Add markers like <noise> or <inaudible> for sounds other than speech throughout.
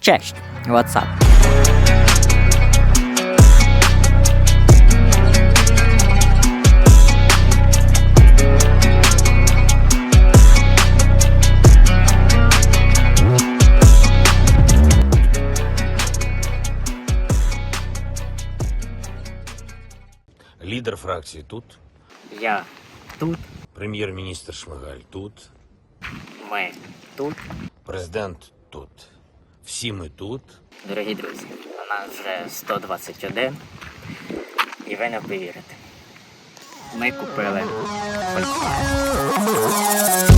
Cześć, what's up? Лідер фракції тут, Я тут, прем'єр-міністр Шмигаль тут, ми тут. президент тут. Всі ми тут. Дорогі друзі, у нас вже 121, і ви не повірите. Ми купили Volkswagen.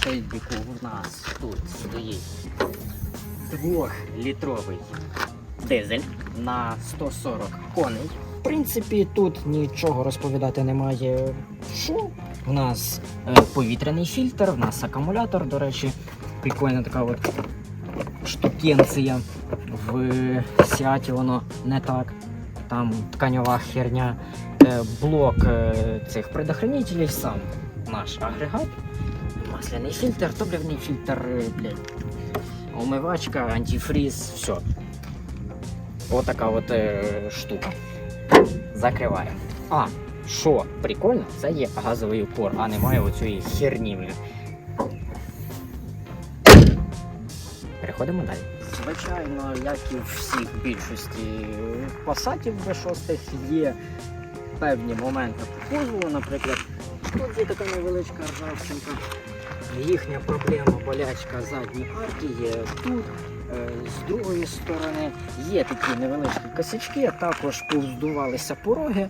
По у нас тут стоїть двохлітровий дизель на 140 коней. В принципі, тут нічого розповідати немає. Що? У нас е, повітряний фільтр, у нас акумулятор, до речі, прикольна така от штукенція. В Сіаті воно не так. Там тканьова херня. Е, Блок е, цих предохранителів сам наш агрегат. Масляний фільтр, топливний фільтр, е, блядь, умивачка, антифріз, все. Отака от е, штука. Закриваю. А, що прикольно, це є газовий упор, а немає оцієї херні. блін. Переходимо далі. Звичайно, як і в всіх більшості пасатів B6 є певні моменти по кузову, наприклад, тут є така невеличка ржавчинка. Їхня проблема, болячка задньої є тут. Е, З другої сторони є такі невеличкі косячки, також повздувалися пороги.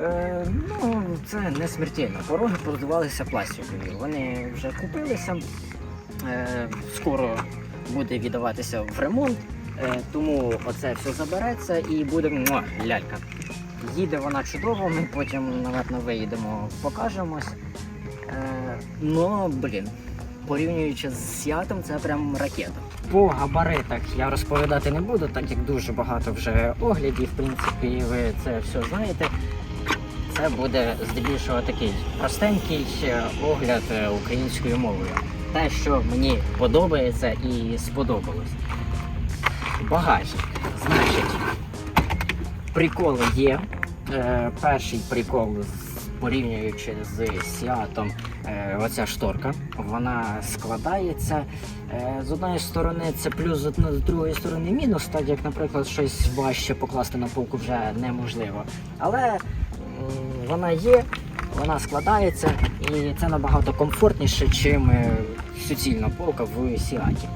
Е, ну, це не смертельно. Пороги повздувалися пластикові. Вони вже купилися. Е, скоро буде віддаватися в ремонт, тому оце все забереться і буде муа, лялька. Їде вона чудово, ми потім, напевно, виїдемо, покажемось. Е, ну, блін, порівнюючи з Сіатом, це прям ракета. По габаритах я розповідати не буду, так як дуже багато вже оглядів, в принципі, ви це все знаєте. Це буде здебільшого такий простенький е, огляд е, українською мовою те, що мені подобається і сподобалось. Багажник. Значить, приколи є. Перший прикол, з- порівнюючи з Сіатом, е, оця шторка, вона складається. Е, з одної сторони це плюс, з другої сторони мінус, так як, наприклад, щось важче покласти на полку вже неможливо. Але вона є, вона складається і це набагато комфортніше, чим е, суцільна полка в Сіаті.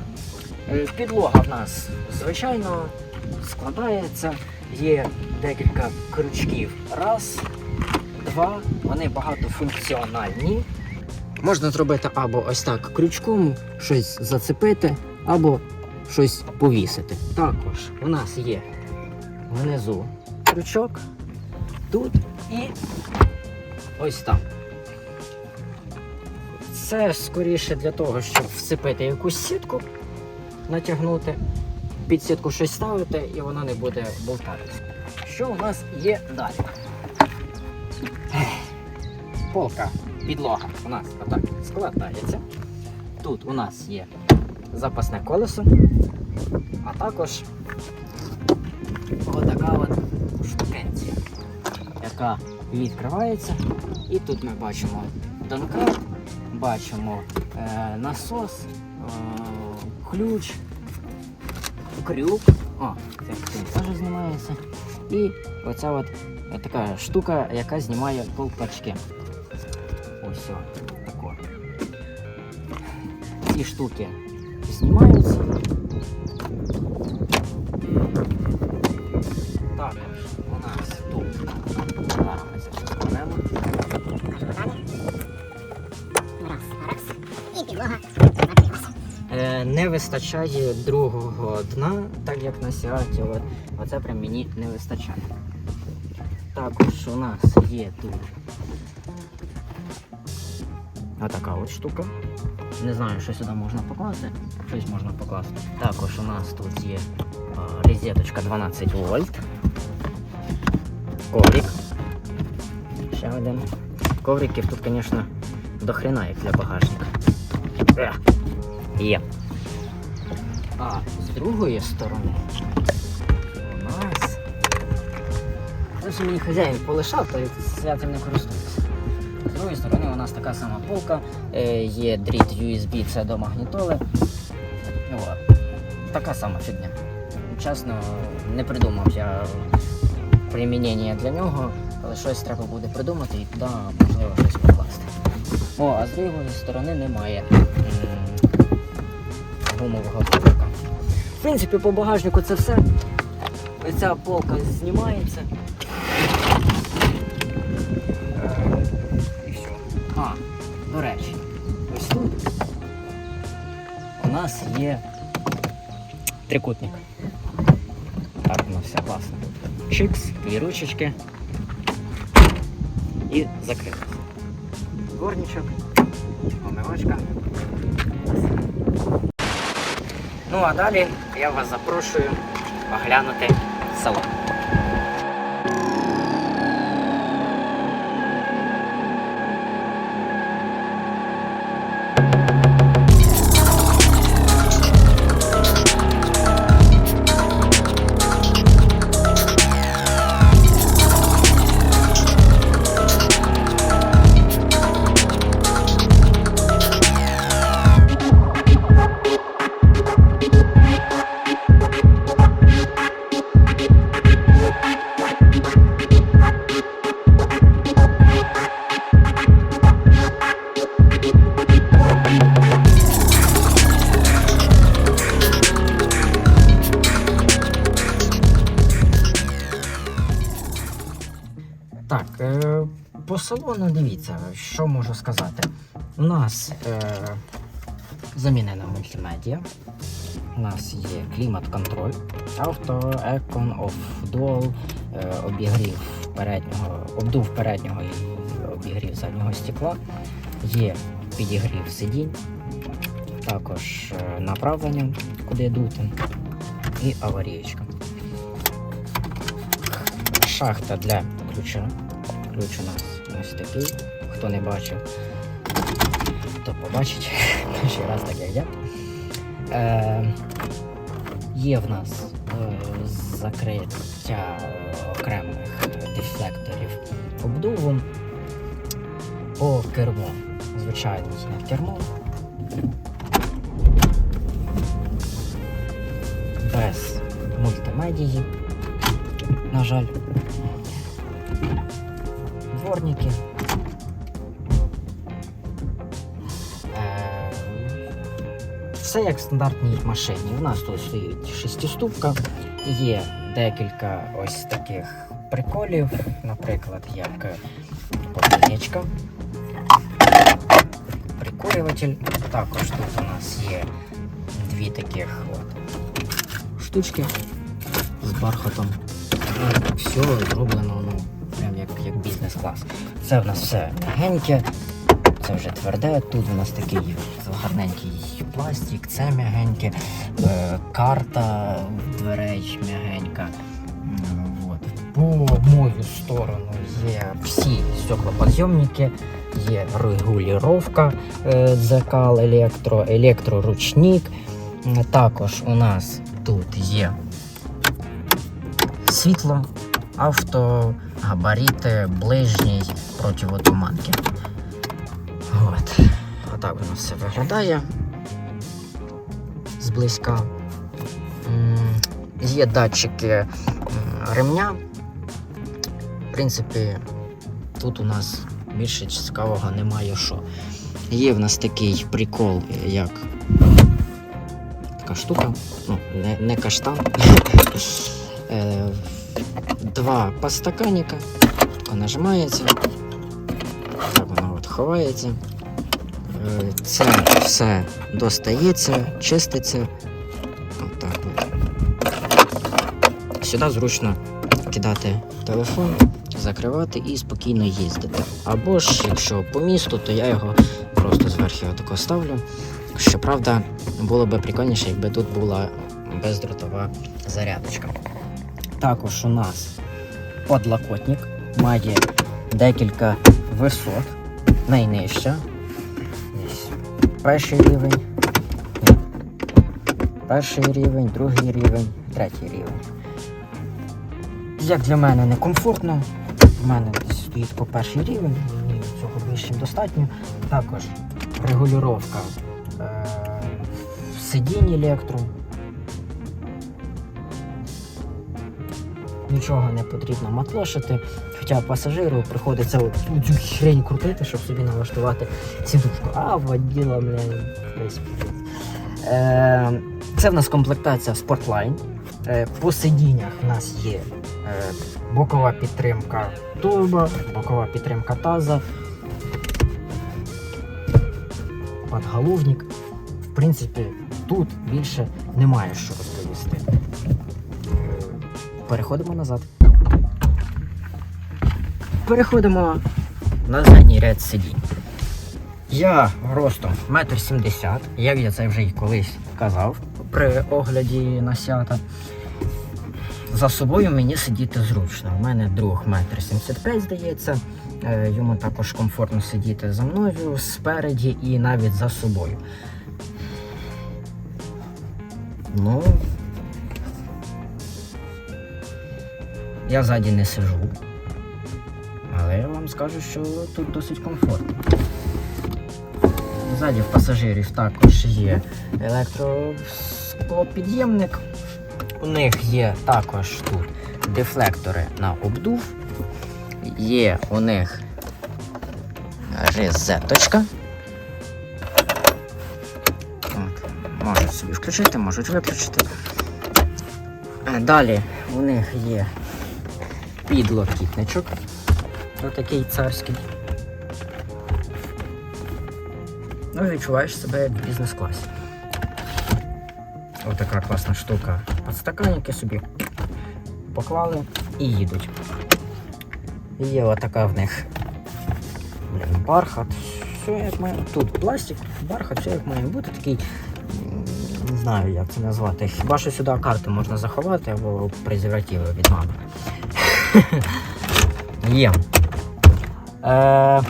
Підлога в нас звичайно складається, є декілька крючків. Раз, два, вони багатофункціональні. Можна зробити або ось так крючком щось зацепити, або щось повісити. Також у нас є внизу крючок, тут і ось там. Це скоріше для того, щоб вцепити якусь сітку, натягнути, під сітку щось ставити і воно не буде болтатися. Що у нас є далі? Полка, підлога у нас отак складається. Тут у нас є запасне колесо, а також отака от штукенція, яка відкривається. І тут ми бачимо домкрат, бачимо е, насос, е, ключ, крюк. О, це теж знімається. І оця от е, така штука, яка знімає колпачки. О, тако. Ці штуки знімаються. Також у нас тут. Все. Раз, раз. І підлога не вистачає другого дна, так як на Сіаті. Оце прям мені не вистачає. Також у нас є тут отака от штука. Не знаю, що сюди можна покласти. Щось можна покласти. Також у нас тут є а, розеточка 12 вольт. Коврик. Ще один. Ковриків тут, звісно, до хрена як для багажника. Є. А з другої сторони у нас. Ось мені хазяїн полишав, то я цим не користуюся. З другої сторони у нас така сама полка, е, є дріт USB, це до магнітоли. Така сама фігня. Чесно, не придумав я примінення для нього, але щось треба буде придумати і туди можливо щось покласти. О, а з другої сторони немає гумового коврика. В принципі, по багажнику це все. Ця полка знімається. До речі, ось тут у нас є трикутник. Так воно все класно. Чикс, дві ручечки. І закрилося. Горничок, омивачка. Ну а далі я вас запрошую оглянути салон. Сказати. У нас е, замінена мультимедіа. У нас є клімат-контроль, авто, екон, оф, дуал, е, обігрів переднього, обдув переднього і обігрів заднього стекла. Є підігрів сидінь, також е, направлення, куди дути, і аварієчка. Шахта для ключа. Ключ у нас ось такий. Хто не бачив, то побачить <laughs> перший раз так як я. Е, є в нас е, закриття окремих дефлекторів обдуву по керму. Звичайно, кермо. Без мультимедії, на жаль. Дворники. Все як в стандартній машині. У нас тут стоїть шестиступка, є декілька ось таких приколів, наприклад, як подвійничка, прикурюватель. Також тут у нас є дві таких от штучки з бархатом. І все зроблено ну, прям як, як бізнес-клас. Це в нас все м'ягеньке, це вже тверде. Тут у нас такий гарненький пластик, це м'ягеньке, е, карта дверей м'ягенька. По мою сторону є всі стеклоподйомники, є регулювання е, дзеркал електро, електроручник. Також у нас тут є світло, авто, габарити, ближній противотуманки. От. Отак воно все виглядає зблизька. Є датчики ремня. В принципі, тут у нас більше цікавого немає що. Є в нас такий прикол, як така штука, ну, не, не каштан. <laughs> Е, Два подстаканника, нажимається, так воно от ховається. Це все достається, чиститься. Отак от. Сюди зручно кидати телефон, закривати і спокійно їздити. Або ж, якщо по місту, то я його просто зверху отако ставлю. Щоправда, було б прикольніше, якби тут була бездротова зарядочка. Також у нас подлокотник має декілька висот. Найнижча. Перший рівень. Ні. Перший рівень, другий рівень, третій рівень. Як для мене некомфортно. У мене стоїть по перший рівень, мені цього більш ніж достатньо. Також регулювання е- сидінь електро. Нічого не потрібно матлошити, хоча пасажиру приходиться от цю хрень крутити, щоб собі налаштувати сідушку. А воділа, бля, десь. Е, це в нас комплектація Sportline. Е, по сидіннях в нас є е, бокова підтримка турбо, бокова підтримка таза, подголовник. В принципі, тут більше немає що розповісти. Переходимо назад. Переходимо на задній ряд сидінь. Я ростом 1,70 м, я це вже й колись казав при огляді на сята. За собою мені сидіти зручно. У мене друг 1,75 м, здається. Е, Йому також комфортно сидіти за мною, спереді і навіть за собою. Ну, я ззаді не сижу. Вам скажу, що тут досить комфортно. Ззаді в пасажирів також є електросклопід'ємник. У них є також тут дефлектори на обдув. Є у них розеточка. Можуть собі включити, можуть виключити. Далі у них є підлокітничок. Отакий царський. Ну, відчуваєш себе як в бізнес-класі. Отака класна штука. Подстаканники собі поклали і їдуть. Є отака в них блін, бархат. Все як має. Тут пластик, бархат, все як має бути такий. Не знаю, як це назвати. Хіба що сюди карти можна заховати або презервативи від мами. <laughs> Є. Е,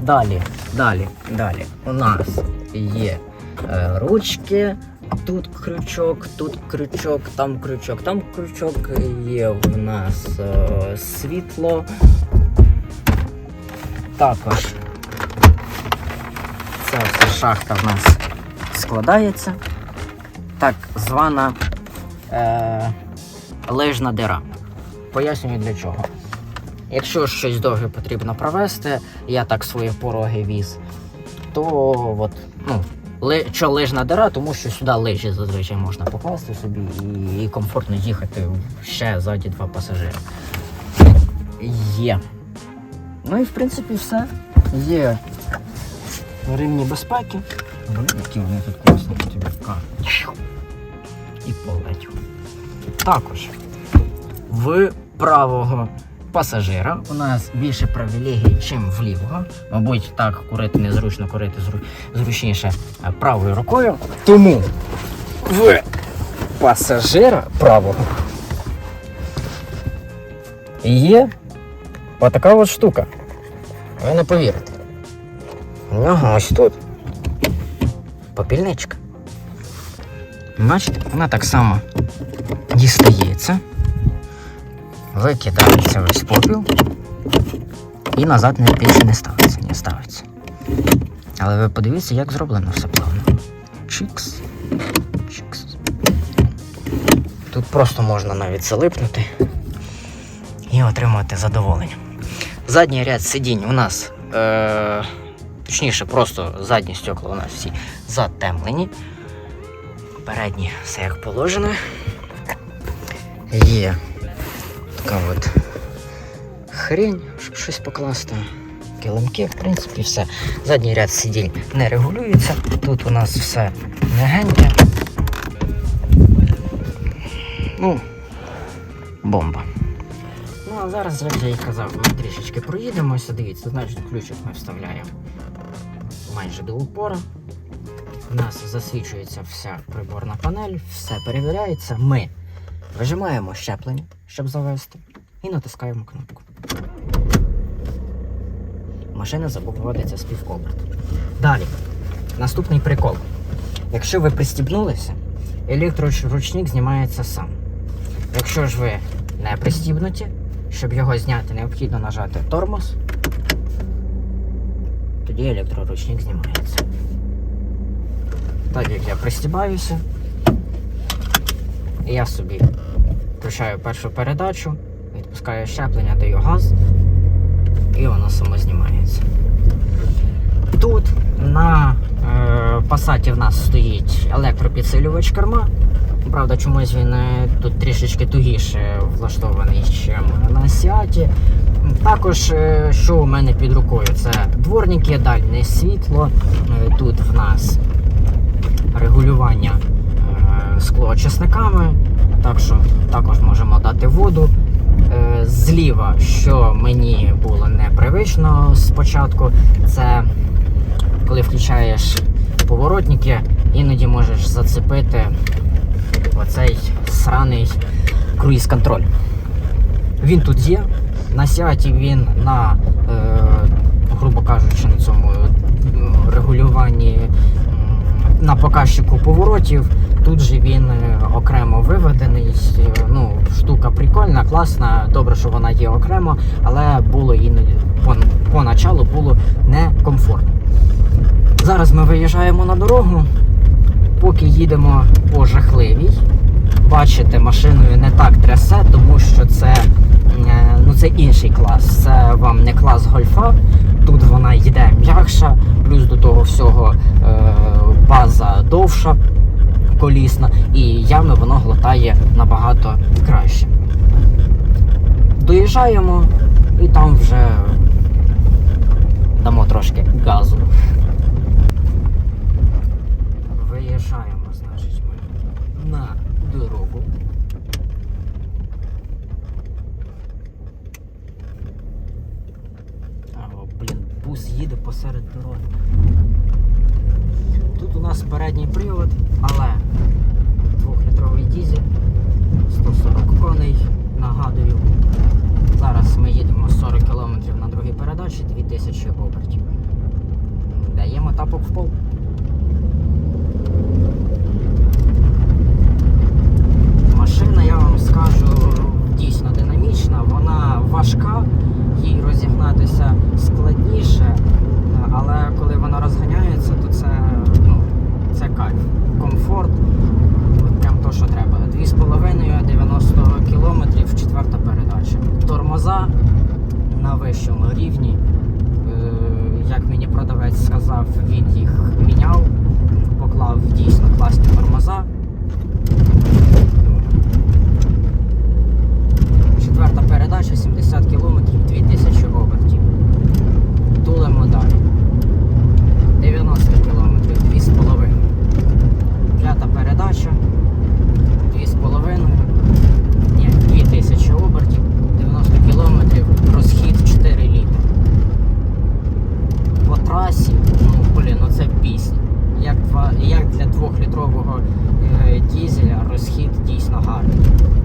далі, далі, далі. У нас є е, ручки, тут крючок, тут крючок, там крючок, там крючок. Є в нас е, світло. Також ця вся шахта в нас складається. Так звана е, лижна дира. Пояснюю для чого. Якщо щось довге потрібно провести, я так свої пороги віз, то от, ну, що лижна дира, тому що сюди лижі зазвичай можна покласти собі і, і комфортно їхати ще ззаді два пасажири. Є. Ну і в принципі все. Є рівні безпеки. Які вони тут класні тобі. І полетів. Також в правого пасажира у нас більше привілегій, чим в лівого. Мабуть, так курити незручно, курити зру- зручніше е, правою рукою. Тому в пасажира правого є отака от штука. Ви не повірите. У нього ось тут попільничка. Бачите, вона так само дістається, викидається весь попіл і назад не більше не ставиться, не ставиться. Але ви подивіться, як зроблено все плавно. Чикс. Чикс. Тут просто можна навіть залипнути і отримати задоволення. Задній ряд сидінь у нас, е, точніше, просто задні стекла у нас всі затемлені. Передні все як положено. Є така от хрень, щоб щось покласти. килимки, в принципі, все. Задній ряд сидінь не регулюється. Тут у нас все м'ягеньке. Ну, бомба. Ну, а зараз, як я і казав, ми трішечки проїдемося. Дивіться, значить, ключик ми вставляємо майже до упора. У нас засвічується вся приборна панель, все перевіряється. Ми вижимаємо щеплення, щоб завести, і натискаємо кнопку. Машина заводиться з. Далі, наступний прикол. Якщо ви пристібнулися, електроручник знімається сам. Якщо ж ви не пристібнуті, щоб його зняти, необхідно нажати тормоз, тоді електроручник знімається. Так як я пристібаюся, я собі включаю першу передачу, відпускаю щеплення, даю газ, і воно само знімається. Тут на е, пасаті в нас стоїть електропідсилювач керма. Правда, чомусь він е, тут трішечки тугіше влаштований, ніж на Сіаті. Також, е, що у мене під рукою, це дворники, дальне світло. Е, Тут в нас регулювання склоочисниками, так що також можемо дати воду. Е, Зліва, що мені було непривично спочатку, це коли включаєш поворотники, іноді можеш зацепити оцей сраний круїз-контроль. Він тут є. На сіаті він на, е, грубо кажучи, на цьому е, регулюванні на показчику поворотів. Тут же він е, окремо виведений. Е, Ну, штука прикольна, класна. Добре, що вона є окремо, але було іноді по, поначалу було некомфортно. Зараз ми виїжджаємо на дорогу, поки їдемо по жахливій. Бачите, машиною не так трясе, тому що це, е, ну, це інший клас. Це вам не клас гольфа. Тут вона йде м'якша, плюс до того всього база довша, колісна, і ями воно глотає набагато краще. Доїжджаємо і там вже дамо трошки газу. Виїжджаємо, значить, ми на дорогу. О, блін, бус їде посеред дороги. У нас передній привод, але двохлітровий дізель, 140 коней, нагадую. Зараз ми їдемо 40 км на другій передачі, 2000 обертів. Даємо тапок в пол. Машина, я вам скажу, дійсно динамічна, вона важка, їй розігнатися складніше, але коли вона розганяється, це кайф, комфорт, от прям то, що треба. 2,5 90 км, четверта передача. Тормоза на вищому рівні. Е, Як мені продавець сказав, він їх міняв, поклав дійсно класні тормоза. Четверта передача, 70 км, 2000 обертів. Тулимо далі. 90 км, 2,5. П'ята передача, 2,5. Ні, 2000 обертів, 90 км, розхід 4 літри. По трасі, ну блін, ну це пісня. Як, два, як для двохлітрового е, дізеля розхід дійсно гарний.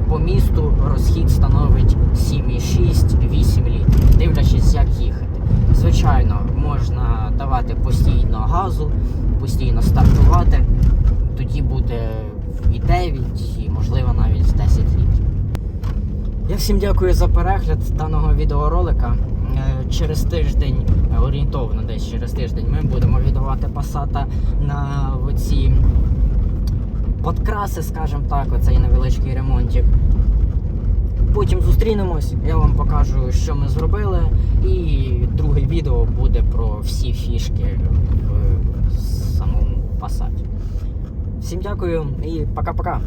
По місту розхід становить 7,6-8 літрів, дивлячись, як їхати. Звичайно, можна давати постійно газу, постійно стартувати. Тоді буде і 9, і можливо навіть 10 літрів. Я всім дякую за перегляд даного відеоролика. Е, Через тиждень, е, орієнтовно десь через тиждень, ми будемо віддавати пасата на оці подкраси, скажімо так, оцей невеличкий ремонтик. Потім зустрінемось, я вам покажу, що ми зробили. І друге відео буде про всі фішки в самому пасаті. Всім дякую і пока-пока.